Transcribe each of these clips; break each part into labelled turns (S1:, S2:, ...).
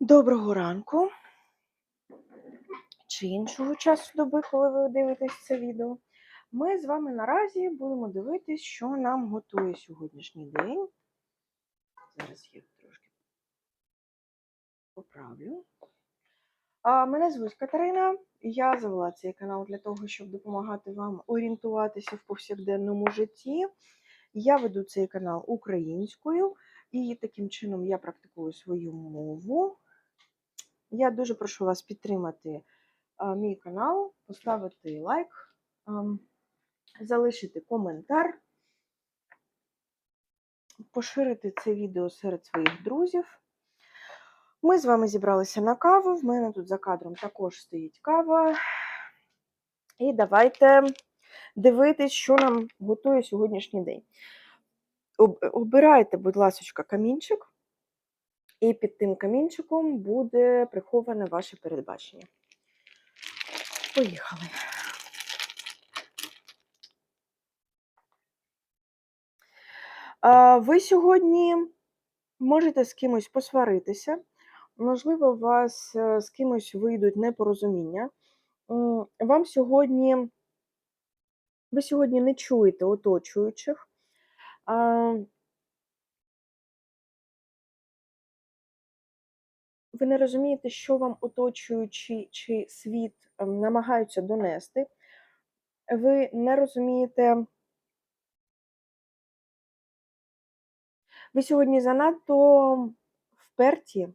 S1: Доброго ранку чи іншого часу доби, коли ви дивитесь це відео. Ми з вами наразі будемо дивитись, що нам готує сьогоднішній день. Зараз я трошки поправлю. А, Мене звуть Катерина. Я завела цей канал для того, щоб допомагати вам орієнтуватися в повсякденному житті. Я веду цей канал українською, і таким чином я практикую свою мову. Я дуже прошу вас підтримати мій канал, поставити лайк, залишити коментар, поширити це відео серед своїх друзів. Ми з вами зібралися на каву. В мене тут за кадром також стоїть кава. І давайте дивитись, що нам готує сьогоднішній день. Обирайте, будь ласка, камінчик, і під тим камінчиком буде приховане ваше передбачення. Поїхали. Ви сьогодні можете з кимось посваритися. Можливо, у вас е, з кимось вийдуть непорозуміння. Вам сьогодні, ви сьогодні не чуєте оточуючих. Ви не розумієте, що вам оточуючий чи світ ем, намагаються донести. Ви не розумієте. Ви сьогодні занадто вперті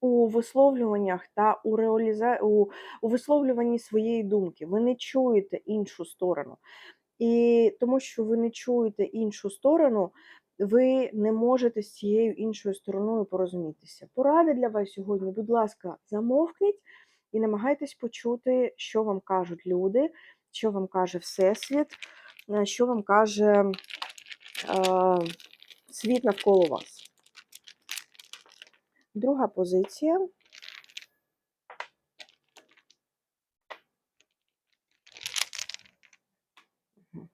S1: у висловлюваннях та у, реаліза... у, у висловлюванні своєї думки. Ви не чуєте іншу сторону. І тому що ви не чуєте іншу сторону, ви не можете з цією іншою стороною порозумітися. Поради для вас сьогодні, будь ласка, замовкніть і намагайтесь почути, що вам кажуть люди, що вам каже Всесвіт, е, що вам каже е, світ навколо вас. Друга позиція. Мгм.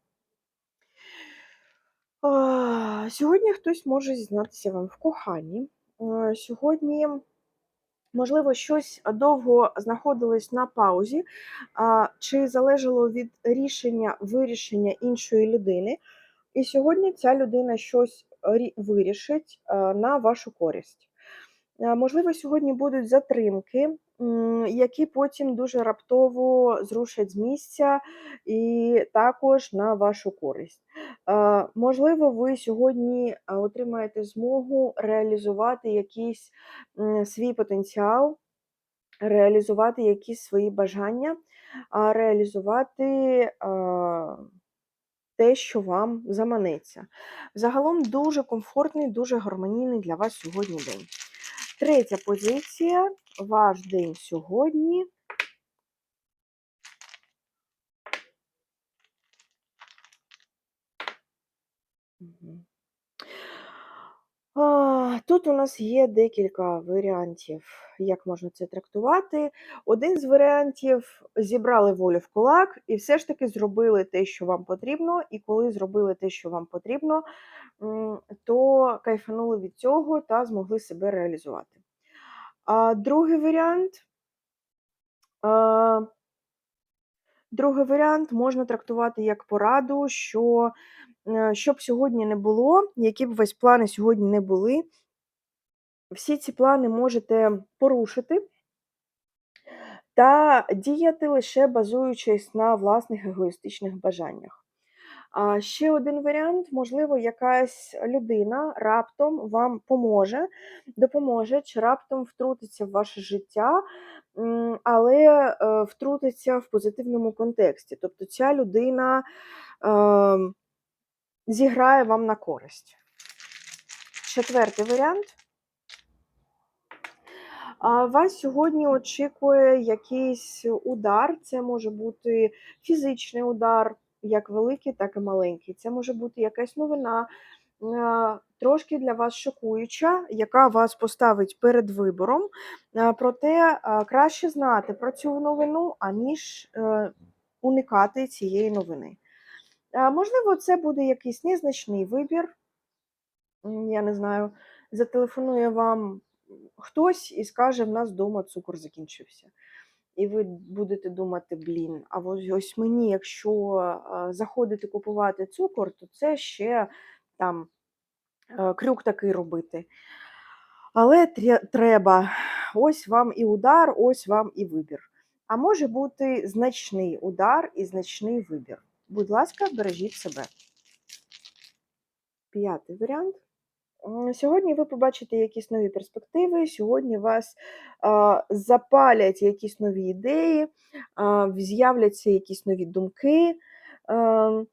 S1: А, Сьогодні хтось може зізнатися вам в коханні. Сьогодні, можливо, щось довго знаходилось на паузі, чи залежало від рішення вирішення іншої людини. І сьогодні ця людина щось вирішить на вашу користь. Е, Можливо, сьогодні будуть затримки, які потім дуже раптово зрушать з місця і також на вашу користь. Е, Можливо, ви сьогодні е, отримаєте змогу реалізувати якийсь свій потенціал, реалізувати якісь свої бажання, реалізувати те, що вам заманеться. Загалом дуже комфортний, дуже гармонійний для вас сьогодні день. Третя позиція. Ваш день сьогодні. Мгм. Тут у нас є декілька варіантів, як можна це трактувати. Один з варіантів зібрали волю в кулак і все ж таки зробили те, що вам потрібно. І коли зробили те, що вам потрібно, то кайфанули від цього та змогли себе реалізувати. А другий варіант. Другий варіант можна трактувати як пораду, що щоб сьогодні не було, які б вас плани сьогодні не були, всі ці плани можете порушити та діяти лише базуючись на власних егоїстичних бажаннях. Ще один варіант, можливо, якась людина раптом вам поможе, допоможе чи раптом втрутиться в ваше життя, але е, втрутиться в позитивному контексті. Тобто ця людина е, зіграє вам на користь. Четвертий варіант. Вас сьогодні очікує якийсь удар. Це може бути фізичний удар, як великий, так і маленький. Це може бути якась новина, е, трошки для вас шокуюча, яка вас поставить перед вибором. Е, Проте е, краще знати про цю новину, аніж уникати цієї новини. Можливо, це буде якийсь незначний вибір, я не знаю, зателефонує вам хтось і скаже: в нас вдома цукор закінчився. І ви будете думати, блін, а ось, ось мені, якщо заходити купувати цукор, то це ще там е, крюк такий робити. Але треба, ось вам і удар, ось вам і вибір. А може бути значний удар і значний вибір. Будь ласка, бережіть себе. П'ятий варіант. Сьогодні ви побачите якісь нові перспективи, сьогодні вас а, запалять якісь нові ідеї, а, з'являться якісь нові думки. Е,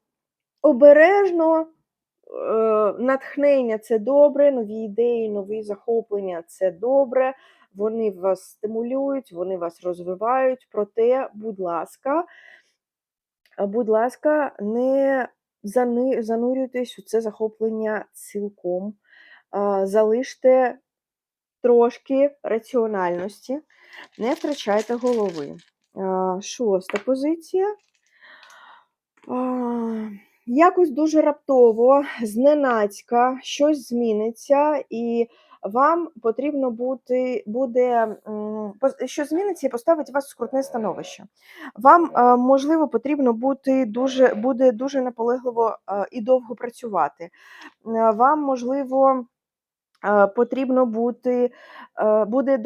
S1: обережно, е, натхнення це добре, нові ідеї, нові захоплення це добре. Вони вас стимулюють, вони вас розвивають. Проте, будь ласка, будь ласка, не занурюйтесь у це захоплення цілком. Залиште трошки раціональності, не втрачайте голови. Шоста позиція. Якось дуже раптово, зненацька, щось зміниться, і вам потрібно бути, буде що зміниться і поставить вас в скрутне становище. Вам, можливо, потрібно бути дуже, буде дуже наполегливо і довго працювати. Вам, можливо, потрібно бути, е, буде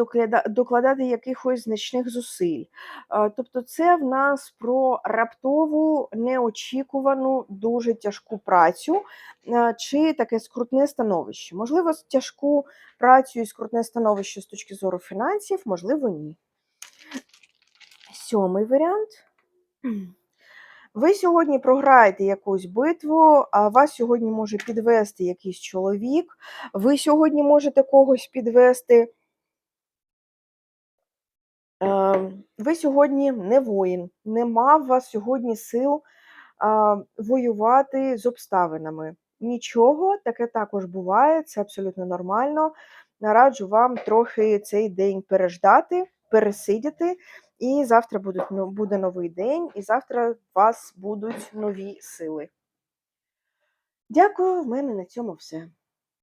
S1: докладати якихось значних зусиль. Е, Тобто, це в нас про раптову, неочікувану, дуже тяжку працю е, чи таке скрутне становище. Можливо, тяжку працю і скрутне становище з точки зору фінансів, можливо, ні. Сьомий варіант. Ви сьогодні програєте якусь битву, а вас сьогодні може підвести якийсь чоловік, ви сьогодні можете когось підвести. Е, Ви сьогодні не воїн, нема в вас сьогодні сил воювати з обставинами. Нічого, таке також буває, це абсолютно нормально. Нараджу вам трохи цей день переждати, пересидіти, і завтра буде, буде новий день, і завтра у вас будуть нові сили. Дякую, в мене на цьому все.